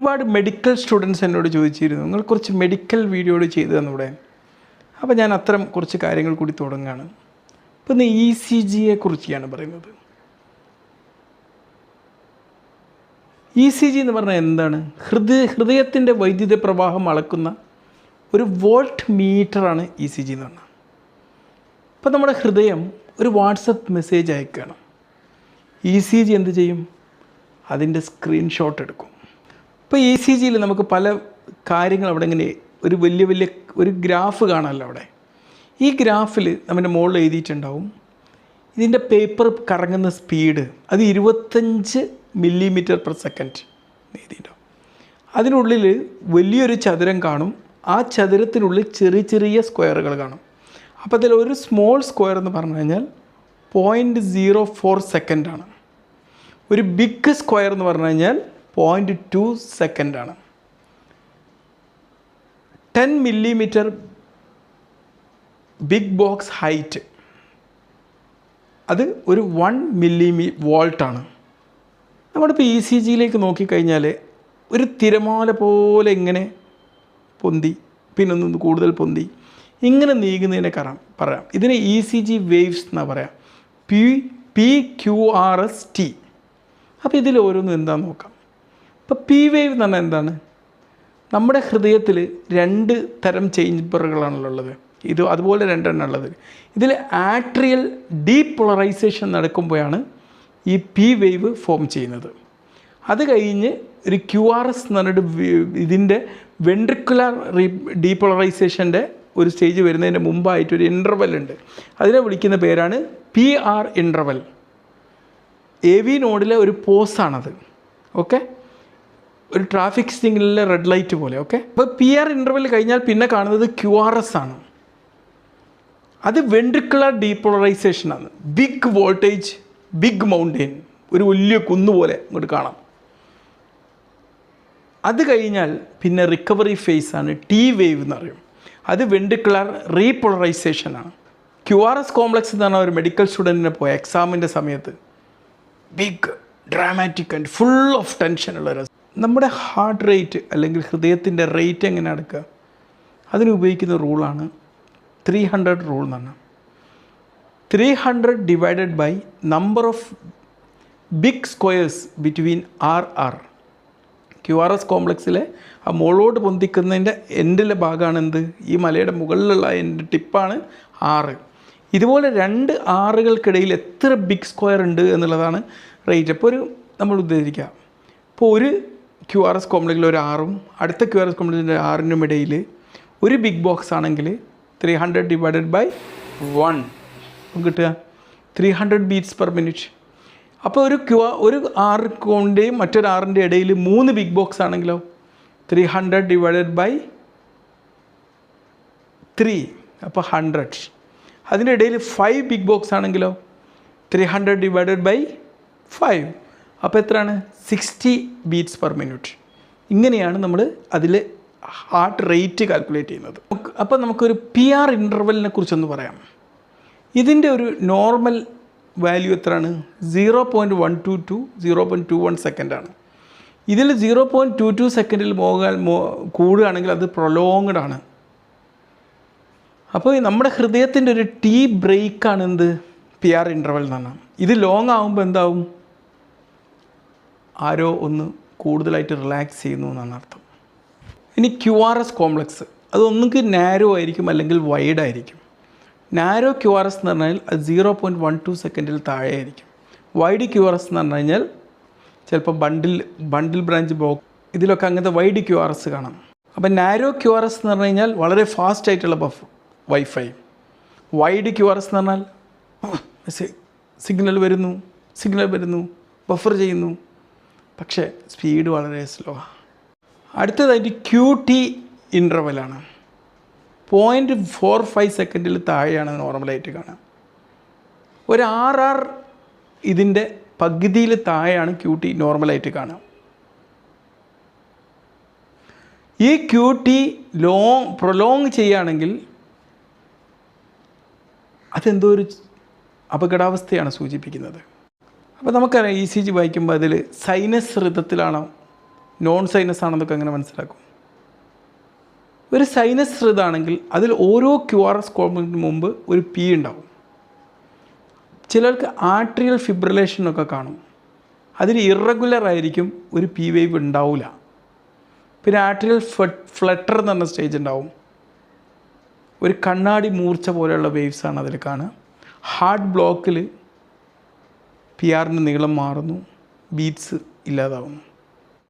ഒരുപാട് medical students എന്നോട് ചോദിച്ചിരുന്നു. നിങ്ങൾ കുറച്ച് മെഡിക്കൽ വീഡിയോകൾ ചെയ്തു തന്നൂടെ അപ്പോൾ ഞാൻ അത്തരം കുറച്ച് കാര്യങ്ങൾ കൂടി തുടങ്ങുകയാണ് ഇപ്പം ഇന്ന് ഇ സി ജിയെ കുറിച്ചാണ് പറയുന്നത്. ഇ സി ജി എന്ന് പറഞ്ഞാൽ എന്താണ്? ഹൃദയ ഹൃദയത്തിന്റെ വൈദ്യുത പ്രവാഹം അളക്കുന്ന ഒരു വോൾട്ട് മീറ്ററാണ് ഇ സി ജി എന്ന് പറഞ്ഞാൽ. ഇപ്പം നമ്മുടെ ഹൃദയം ഒരു വാട്സപ്പ് മെസ്സേജ് അയക്കുകയാണ്. ഇ സി ജി എന്ത് ചെയ്യും? അതിന്റെ സ്ക്രീൻഷോട്ട് എടുക്കും. ഇപ്പോൾ ഇ സി ജിയിൽ നമുക്ക് പല കാര്യങ്ങൾ അവിടെ ഇങ്ങനെ ഒരു വലിയ വലിയ ഒരു ഗ്രാഫ് കാണാമല്ലോ അവിടെ. ഈ ഗ്രാഫിൽ നമ്മുടെ മുകളിൽ എഴുതിയിട്ടുണ്ടാവും. ഇതിന്റെ പേപ്പർ കറങ്ങുന്ന സ്പീഡ് അത് ഇരുപത്തഞ്ച് മില്ലിമീറ്റർ പെർ സെക്കൻഡ് എഴുതിയിട്ടുണ്ടാവും. അതിനുള്ളിൽ വലിയൊരു ചതുരം കാണും. ആ ചതുരത്തിനുള്ളിൽ ചെറിയ ചെറിയ സ്ക്വയറുകൾ കാണും. അപ്പോൾ അതിൽ ഒരു സ്മോൾ സ്ക്വയർ എന്ന് പറഞ്ഞു കഴിഞ്ഞാൽ പോയിന്റ് സീറോ ഫോർ സെക്കൻഡാണ് ഒരു ബിഗ് സ്ക്വയർ എന്ന് പറഞ്ഞു കഴിഞ്ഞാൽ point two സെക്കൻഡാണ് ten millimetre big box height അത് ഒരു വൺ മില്ലിമീ വോൾട്ടാണ് നമ്മളിപ്പോൾ ഇ സി ജിയിലേക്ക് നോക്കിക്കഴിഞ്ഞാൽ ഒരു തിരമാല പോലെ ഇങ്ങനെ പൊന്തി പിന്നെ കൂടുതൽ പൊന്തി. ഇങ്ങനെ നീങ്ങുന്നതിനെ കറാം പറയാം. ഇതിനെ ഇ സി ജി വേവ്സ് എന്നാണ് പറയാം. P P Q R S T അപ്പോൾ ഇതിൽ ഓരോന്നും എന്താണെന്ന് നോക്കാം. ഇപ്പോൾ പി വേവ് എന്ന് പറഞ്ഞാൽ എന്താണ്? നമ്മുടെ ഹൃദയത്തിൽ രണ്ട് തരം ചേഞ്ചറുകളാണല്ലോ ഉള്ളത് ഇത് അതുപോലെ രണ്ടെണ്ണം ഉള്ളത്. ഇതിൽ ആട്രിയൽ ഡീപോളറൈസേഷൻ നടക്കുമ്പോഴാണ് ഈ പി വേവ് ഫോം ചെയ്യുന്നത്. അത് കഴിഞ്ഞ് ഒരു ക്യു ആർ എസ് എന്ന് പറഞ്ഞിട്ട് ഇതിന്റെ വെൻട്രിക്കുലർ റീ ഡീപോളറൈസേഷന്റെ ഒരു സ്റ്റേജ് വരുന്നതിന് മുമ്പായിട്ട് ഒരു ഇന്റർവെൽ ഉണ്ട്. അതിനെ വിളിക്കുന്ന പേരാണ് P R interval A V നോഡിലെ ഒരു പോസാണത് ഓക്കെ ഒരു ട്രാഫിക് സിഗ്നലിലെ റെഡ് ലൈറ്റ് പോലെ ഓക്കെ അപ്പോൾ പി ആർ ഇന്റർവെൽ കഴിഞ്ഞാൽ പിന്നെ കാണുന്നത് ക്യു ആർ എസ് ആണ്. അത് വെൻട്രിക്കുലർ ഡീപോളറൈസേഷൻ ആണ്. ബിഗ് വോൾട്ടേജ് ബിഗ് മൗണ്ടെയിൻ ഒരു വലിയ കുന്നുപോലെ ഇങ്ങോട്ട് കാണാം. അത് കഴിഞ്ഞാൽ പിന്നെ റിക്കവറി ഫേസ് ആണ് ടി വേവ് എന്ന് പറയും. അത് വെൻട്രിക്കുലർ റീപോളറൈസേഷൻ ആണ്. ക്യു ആർ എസ് കോംപ്ലക്സ് എന്ന് പറഞ്ഞാൽ ഒരു മെഡിക്കൽ സ്റ്റുഡന്റിനെ പോയ എക്സാമിന്റെ സമയത്ത് big dramatic and full of tension ഉള്ള ഒരു നമ്മുടെ ഹാർട്ട് റേറ്റ് അല്ലെങ്കിൽ ഹൃദയത്തിന്റെ റേറ്റ് എങ്ങനെ അടക്കുക? അതിന് ഉപയോഗിക്കുന്ന റൂളാണ് ത്രീ ഹൺഡ്രഡ് റൂൾ എന്ന് പറഞ്ഞാൽ. Three hundred divided by number of big squares between R R Q R S കോംപ്ലക്സിലെ ആ മുകളോട്ട് പൊന്തിക്കുന്നതിന്റെ എൻഡിലെ ഭാഗമാണ് എന്ത്? ഈ മലയുടെ മുകളിലുള്ള എന്റെ ടിപ്പാണ് ആറ് ഇതുപോലെ രണ്ട് ആറുകൾക്കിടയിൽ എത്ര ബിഗ് സ്ക്വയർ ഉണ്ട് എന്നുള്ളതാണ് റേറ്റ് അപ്പോൾ ഒരു നമ്മൾ ഉദ്ദേശിക്കുക. ഇപ്പോൾ ഒരു ക്യു ആർ എസ് കോംപ്ലക്സിൽ ഒരു ആറും അടുത്ത ക്യു ആർ എസ് കോംപ്ലക്സിന്റെ ആറിനും ഇടയിൽ ഒരു ബിഗ് ബോക്സ് ആണെങ്കിൽ three hundred divided by one കിട്ടുക three hundred beats per minute അപ്പോൾ ഒരു ക്യു ഒരു ആറിന്റെയും മറ്റൊരു ആറിന്റെ ഇടയിൽ മൂന്ന് ബിഗ് ബോക്സ് ആണെങ്കിലോ three hundred divided by three അപ്പോൾ ഹൺഡ്രഡ് അതിന്റെ ഇടയിൽ ഫൈവ് ബിഗ് ബോക്സ് ആണെങ്കിലോ three hundred divided by five അപ്പോൾ എത്രയാണ്? സിക്സ്റ്റി ബീറ്റ്സ് പെർ മിനിറ്റ് ഇങ്ങനെയാണ് നമ്മൾ അതിൽ ഹാർട്ട് റേറ്റ് കാൽക്കുലേറ്റ് ചെയ്യുന്നത്. അപ്പോൾ നമുക്കൊരു പി ആർ ഇന്റർവെലിനെ കുറിച്ചൊന്ന് പറയാം. ഇതിന്റെ ഒരു നോർമൽ വാല്യൂ എത്രയാണ്? Zero point one two two zero point two one സെക്കൻഡാണ് ഇതിൽ സീറോ പോയിന്റ് ടു ടു സെക്കൻഡിൽ പോകാൻ കൂടുകയാണെങ്കിൽ അത് പ്രൊലോങ്ഡ് ആണ്. അപ്പോൾ നമ്മുടെ ഹൃദയത്തിന്റെ ഒരു ടീ ബ്രേക്കാണ് എന്ത്? പി ആർ ഇന്റർവെൽ എന്ന് പറഞ്ഞാൽ ഇത് ലോങ് ആകുമ്പോൾ എന്താവും? ആരോ ഒന്ന് കൂടുതലായിട്ട് റിലാക്സ് ചെയ്യുന്നു എന്നാണ് അർത്ഥം. ഇനി ക്യു ആർ എസ് കോംപ്ലക്സ് അത് ഒന്നുകിൽ നാരോ ആയിരിക്കും അല്ലെങ്കിൽ വൈഡ് ആയിരിക്കും. നാരോ ക്യു ആർ എസ് എന്ന് പറഞ്ഞാൽ അത് സീറോ പോയിന്റ് വൺ ടു സെക്കൻഡിൽ താഴെ ആയിരിക്കും വൈഡ് ക്യു ആർ എസ് എന്ന് പറഞ്ഞു കഴിഞ്ഞാൽ ചിലപ്പോൾ ബണ്ടിൽ ബണ്ടിൽ ബ്രാഞ്ച് ബ്ലോക്ക് ഇതിലൊക്കെ അങ്ങനത്തെ വൈഡ് ക്യു ആർ എസ് കാണാം. അപ്പോൾ നാരോ ക്യു ആർ എസ് എന്ന് പറഞ്ഞു കഴിഞ്ഞാൽ വളരെ ഫാസ്റ്റ് ആയിട്ടുള്ള ബഫ് വൈഫൈ വൈഡ് ക്യു ആർ എസ് എന്ന് പറഞ്ഞാൽ സിഗ്നൽ വരുന്നു സിഗ്നൽ വരുന്നു ബഫർ ചെയ്യുന്നു. പക്ഷേ സ്പീഡ് വളരെ സ്ലോ അടുത്തതായിട്ട് ക്യൂ ടി ഇന്റർവലാണ് പോയിന്റ് ഫോർ ഫൈവ് സെക്കൻഡിൽ താഴെയാണ് നോർമലായിട്ട് കാണാം ഒരു ആർ ആർ ഇതിന്റെ പകുതിയിൽ താഴെയാണ് ക്യൂ ടി നോർമലായിട്ട് കാണാം ഈ ക്യൂ ടി ലോങ് പ്രൊലോങ് ചെയ്യുകയാണെങ്കിൽ അതെന്തോ ഒരു അപകടാവസ്ഥയാണ് സൂചിപ്പിക്കുന്നത്. അപ്പോൾ നമുക്കറിയാം ഇ സി ജി വായിക്കുമ്പോൾ അതിൽ സൈനസ് ഋതത്തിലാണോ? നോൺ സൈനസ് ആണെന്നൊക്കെ അങ്ങനെ മനസ്സിലാക്കും? ഒരു സൈനസ് ഹൃദാണെങ്കിൽ അതിൽ ഓരോ ക്യു ആർ എസ് കോഡിന് മുമ്പ് ഒരു പി ഉണ്ടാവും. ചിലർക്ക് ആട്രിയൽ ഫിബ്രിലേഷനൊക്കെ കാണും. അതിൽ ഇറഗുലർ ആയിരിക്കും ഒരു പി വേവ് ഉണ്ടാവില്ല പിന്നെ ആട്രിയൽ ഫ്ലട്ടർ എന്ന് പറഞ്ഞ സ്റ്റേജ് ഉണ്ടാവും. ഒരു കണ്ണാടി മൂർച്ച പോലെയുള്ള വേവ്സാണ് അതിൽ കാണുക. ഹാർട്ട് ബ്ലോക്കിൽ പി ആറിന്റെ നീളം മാറുന്നു. ബീറ്റ്സ് ഇല്ലാതാവുന്നു.